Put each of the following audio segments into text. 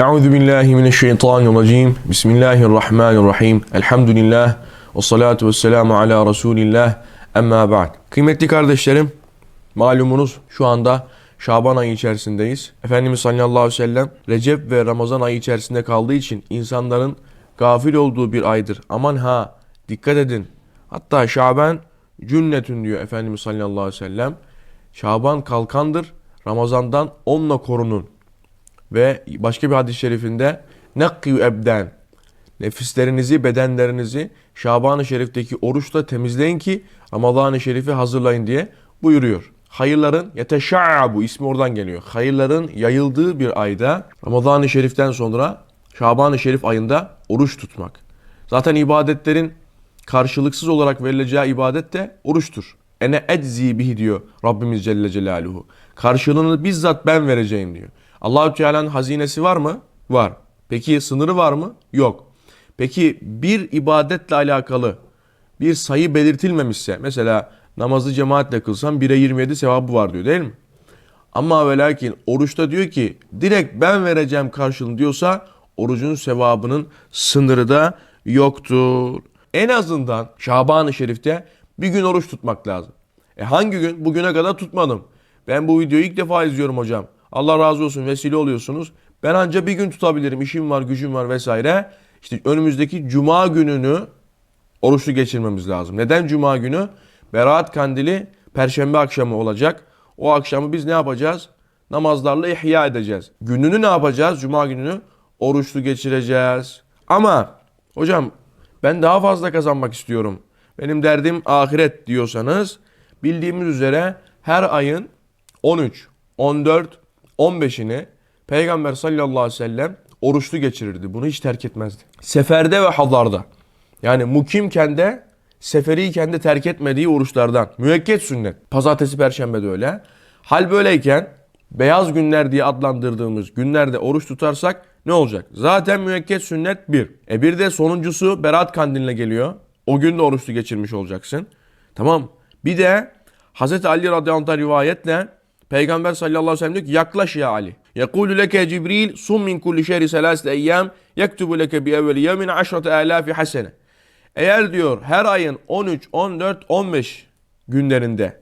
Euzu billahi mineşşeytanirracim. Bismillahirrahmanirrahim. Elhamdülillah ve salatu vesselamu ala Resulillah. Emma ba'd. Kıymetli kardeşlerim, malumunuz şu anda Şaban ayı içerisindeyiz. Efendimiz sallallahu aleyhi ve sellem Recep ve Ramazan ayı içerisinde kaldığı için insanların gafil olduğu bir aydır. Aman ha dikkat edin. Hatta Şaban cünnetün diyor Efendimiz sallallahu aleyhi ve sellem. Şaban kalkandır. Ramazandan onunla korunun. Ve başka bir hadis-i şerifinde nekkiyu ebden nefislerinizi, bedenlerinizi Şaban-ı Şerif'teki oruçla temizleyin ki Ramazan-ı Şerif'i hazırlayın diye buyuruyor. Hayırların yeteşa'bu ismi oradan geliyor. Hayırların yayıldığı bir ayda Ramazan-ı Şerif'ten sonra Şaban-ı Şerif ayında oruç tutmak. Zaten ibadetlerin karşılıksız olarak verileceği ibadet de oruçtur. Ene eczi bihi diyor Rabbimiz Celle Celaluhu. Karşılığını bizzat ben vereceğim diyor. Allahü Teala'nın hazinesi var mı? Var. Peki sınırı var mı? Yok. Peki bir ibadetle alakalı bir sayı belirtilmemişse mesela namazı cemaatle kılsam 1'e 27 sevabı var diyor değil mi? Ama ve lakin oruçta diyor ki direkt ben vereceğim karşılığını diyorsa orucun sevabının sınırı da yoktur. En azından Şaban-ı Şerif'te bir gün oruç tutmak lazım. E hangi gün? Bugüne kadar tutmadım. Ben bu videoyu ilk defa izliyorum hocam. Allah razı olsun vesile oluyorsunuz. Ben ancak bir gün tutabilirim. İşim var, gücüm var vesaire. İşte önümüzdeki cuma gününü oruçlu geçirmemiz lazım. Neden cuma günü? Berat kandili perşembe akşamı olacak. O akşamı biz ne yapacağız? Namazlarla ihya edeceğiz. Gününü ne yapacağız? Cuma gününü oruçlu geçireceğiz. Ama hocam ben daha fazla kazanmak istiyorum. Benim derdim ahiret diyorsanız bildiğimiz üzere her ayın 13, 14, 15'ini Peygamber sallallahu aleyhi ve sellem oruçlu geçirirdi. Bunu hiç terk etmezdi. Seferde ve hazarda. Yani mukimken de seferiyken de terk etmediği oruçlardan. Müekket sünnet. Pazartesi, perşembe de öyle. Hal böyleyken beyaz günler diye adlandırdığımız günlerde oruç tutarsak ne olacak? Zaten müekket sünnet bir. E bir de sonuncusu Berat kandiline geliyor. O gün de oruçlu geçirmiş olacaksın. Tamam. Bir de Hz. Ali radıyallahu anh rivayetle Peygamber sallallahu aleyhi ve sellem diyor ki yaklaş ya Ali. Yekulu leke Cibril sum min kulli şehri selasete eyyam yektubu leke bi evveli yemin aşrate alafi hasene. Eğer diyor her ayın 13, 14, 15 günlerinde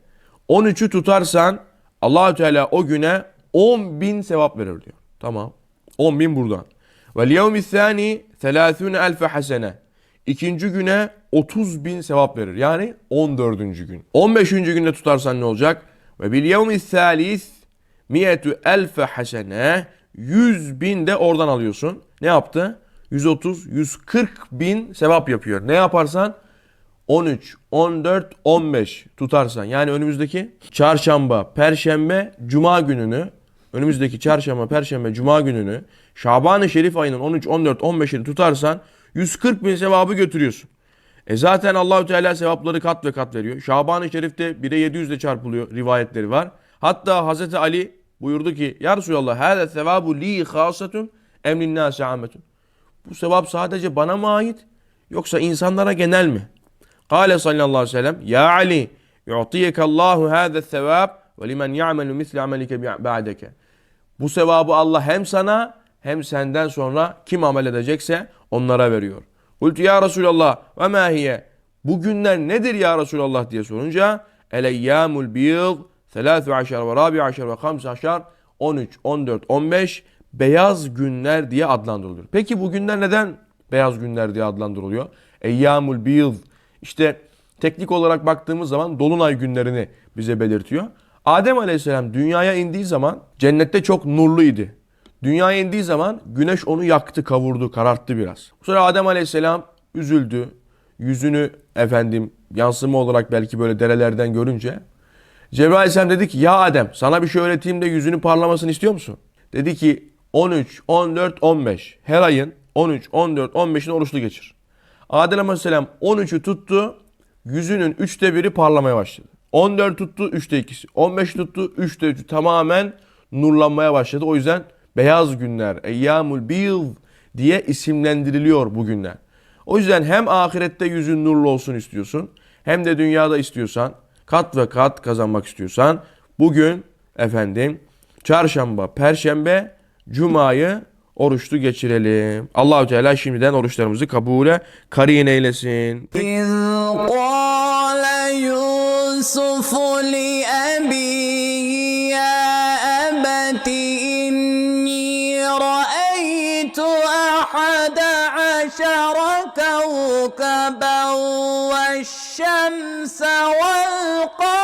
13'ü tutarsan Allahü Teala o güne 10 bin sevap verir diyor. Tamam. 10 bin buradan. Ve yevmi thani 30 elfe hasene. İkinci güne 30 bin sevap verir. Yani 14. gün. 15. günde tutarsan ne olacak? Ve bil yevmi thalis miyetu elfe hasene. 100 bin de oradan alıyorsun. Ne yaptı? 130, 140 bin sevap yapıyor. Ne yaparsan 13, 14, 15 tutarsan yani önümüzdeki çarşamba, perşembe, cuma gününü önümüzdeki çarşamba, perşembe, cuma gününü Şaban-ı Şerif ayının 13, 14, 15'ini tutarsan 140 bin sevabı götürüyorsun. E zaten Allahü Teala sevapları kat ve kat veriyor. Şaban-ı Şerif'te 1'e 700 ile çarpılıyor rivayetleri var. Hatta Hazreti Ali buyurdu ki Ya Resulallah hâze sevabu li khasatun emlin nâsi ametun. Bu sevap sadece bana mı ait yoksa insanlara genel mi? Kale sallallahu aleyhi ve sellem Ya Ali yu'tiyeke Allahu hâze sevab ve limen ya'melu misli amelike ba'deke. Bu sevabı Allah hem sana hem senden sonra kim amel edecekse onlara veriyor. Kultu ya Resulallah ve ma hiye? Bu günler nedir ya Resulallah diye sorunca eleyyamul biyıl 13 ve rabi aşar ve 15 aşar 13, 14, 15 beyaz günler diye adlandırılıyor. Peki bu günler neden beyaz günler diye adlandırılıyor? Eyyamul biyıl işte teknik olarak baktığımız zaman dolunay günlerini bize belirtiyor. Adem Aleyhisselam dünyaya indiği zaman cennette çok nurluydu. Dünyaya indiği zaman güneş onu yaktı, kavurdu, kararttı biraz. Sonra Adem Aleyhisselam üzüldü. Yüzünü efendim yansıma olarak belki böyle derelerden görünce Cebrail Aleyhisselam dedi ki ya Adem sana bir şey öğreteyim de yüzünü parlamasını istiyor musun? Dedi ki 13, 14, 15 her ayın 13, 14, 15'ini oruçlu geçir. Adem Aleyhisselam 13'ü tuttu yüzünün 3'te biri parlamaya başladı. 14 tuttu 3'te 2'si. 15 tuttu 3'te 3'ü tamamen nurlanmaya başladı. O yüzden beyaz günler, eyyamul bil diye isimlendiriliyor bu günler. O yüzden hem ahirette yüzün nurlu olsun istiyorsun hem de dünyada istiyorsan kat ve kat kazanmak istiyorsan bugün efendim çarşamba, perşembe, cumayı oruçlu geçirelim. Allahu Teala şimdiden oruçlarımızı kabule karin eylesin. إذ قال يوسف لأبيه يا أبت كوكبا والشمس والقمر